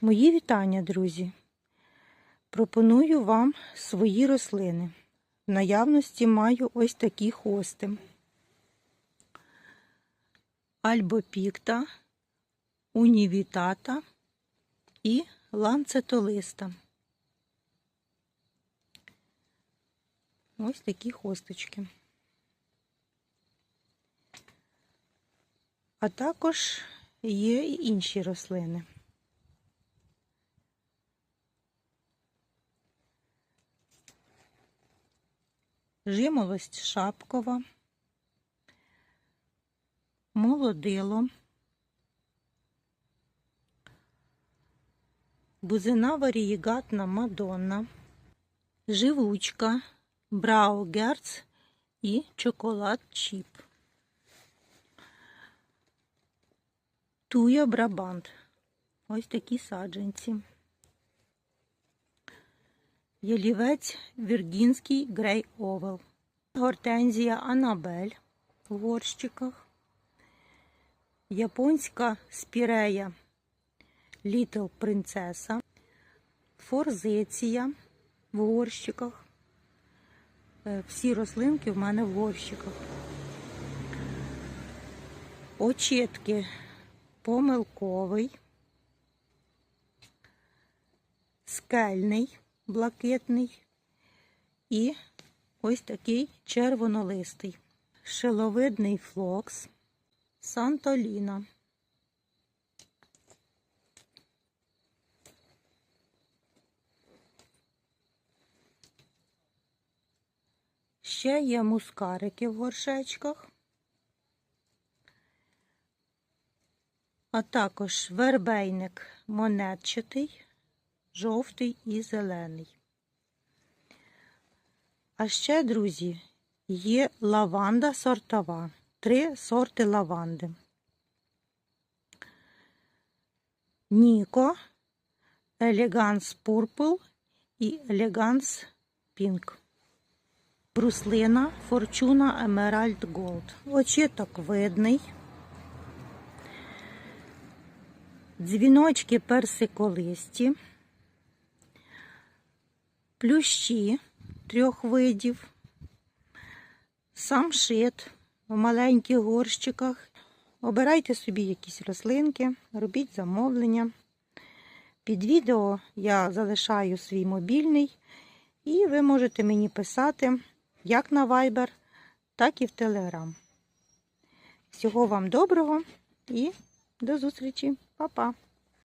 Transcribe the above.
Мої вітання, друзі. Пропоную вам свої рослини. В наявності маю ось такі хости. Альбопікта, унівітата і ланцетолиста. Ось такі хосточки. А також є і інші рослини. Жимолость шапкова, молодило, бузина варієгатна Мадонна, живучка, браугерц і чоколад чіп. Туя Брабант. Ось такі саджанці. Ялівець Віргінський Грей Овел. Гортензія Анабель в горщиках. Японська спірея Літл Принцеса. Форзиція в горщиках. Е, Всі рослинки в мене в горщиках. Очітки помилковий. Скельний блакитний і ось такий червонолистий. Шиловидний флокс Сантоліна. Ще є мускарики в горшечках, а також вербейник монетчатий жовтий і зелений. А ще, друзі, є лаванда сортова. Три сорти лаванди. Ніко, Елеганс Purple і Елеганс Pink. Бруслина Форчуна Емеральд Голд. Очіток видний. Дзвіночки персиколисті плющі трьох видів, самшит в маленьких горщиках. Обирайте собі якісь рослинки, робіть замовлення. Під відео я залишаю свій мобільний, і ви можете мені писати як на Viber, так і в Telegram. Всього вам доброго і до зустрічі. Па-па!